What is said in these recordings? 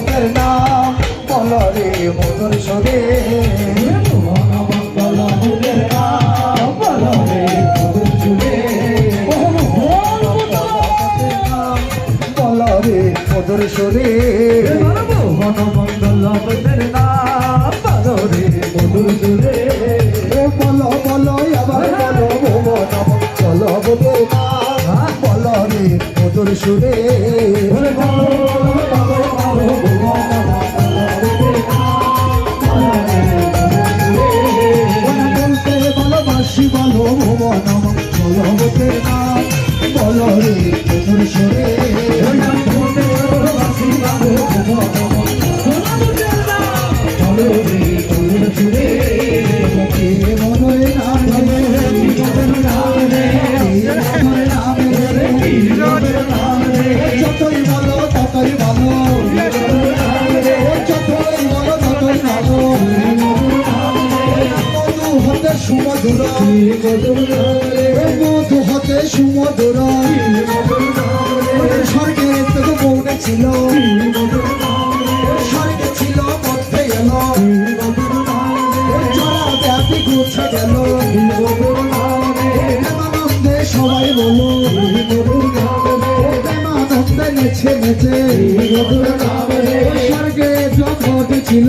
মুদের নাম বলো রে মধুর সুরে বলো মধুর সুরে মঙ্গল মুদের নাম বলো রে মধুর সুরে বলো বলো আবার বলো নাম বলো রে মধুর সুরে মধু হতে সুমধুর ছিল স্বর্গে ছিল মধ্যে এলো জড়া ব্যাপী গুছে গেল সবাই বলো প্রেমানন্দে নেছে নেছে স্বর্গে জগৎ ছিল।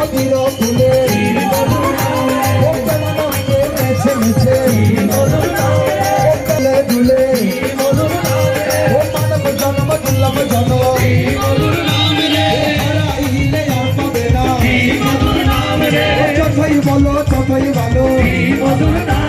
যতই বলো ততই ভালো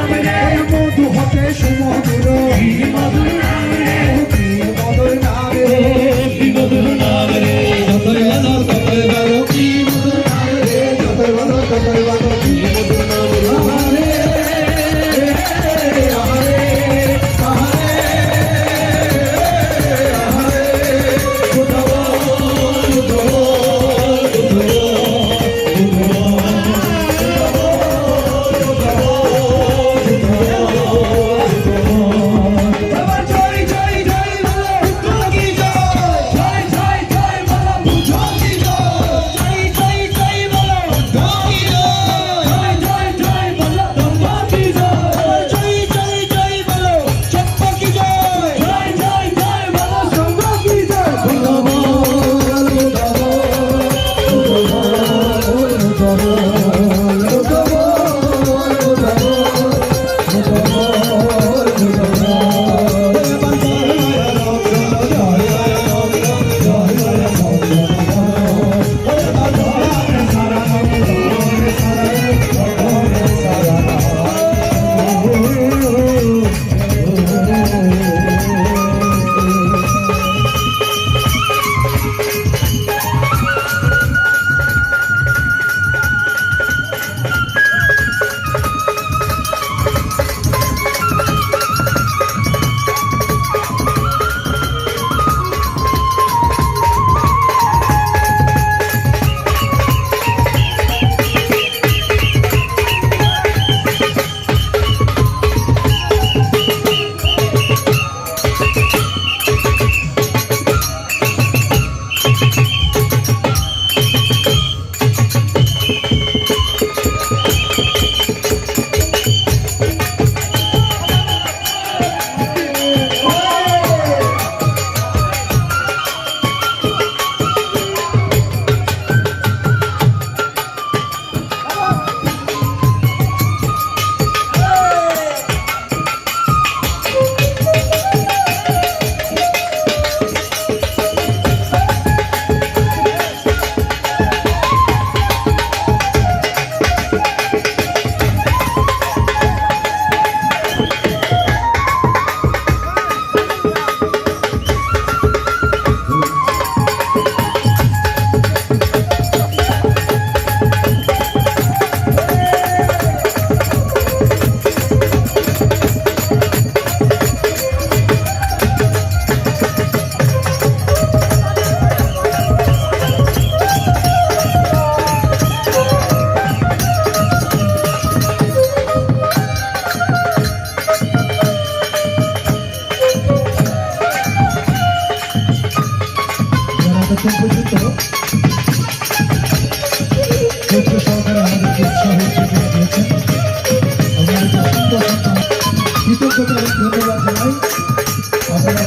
Música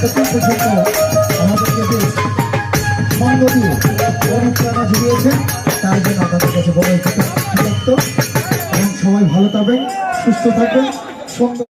এতক্ষণ পর্যন্ত আমাদেরকে বেশ দিয়ে অনুপ্রেরণা জুগিয়েছেন তার জন্য আপনাদের কাছে বড় কৃতজ্ঞ এবং সবাই ভালো থাকবেন সুস্থ থাকবেন সঙ্গ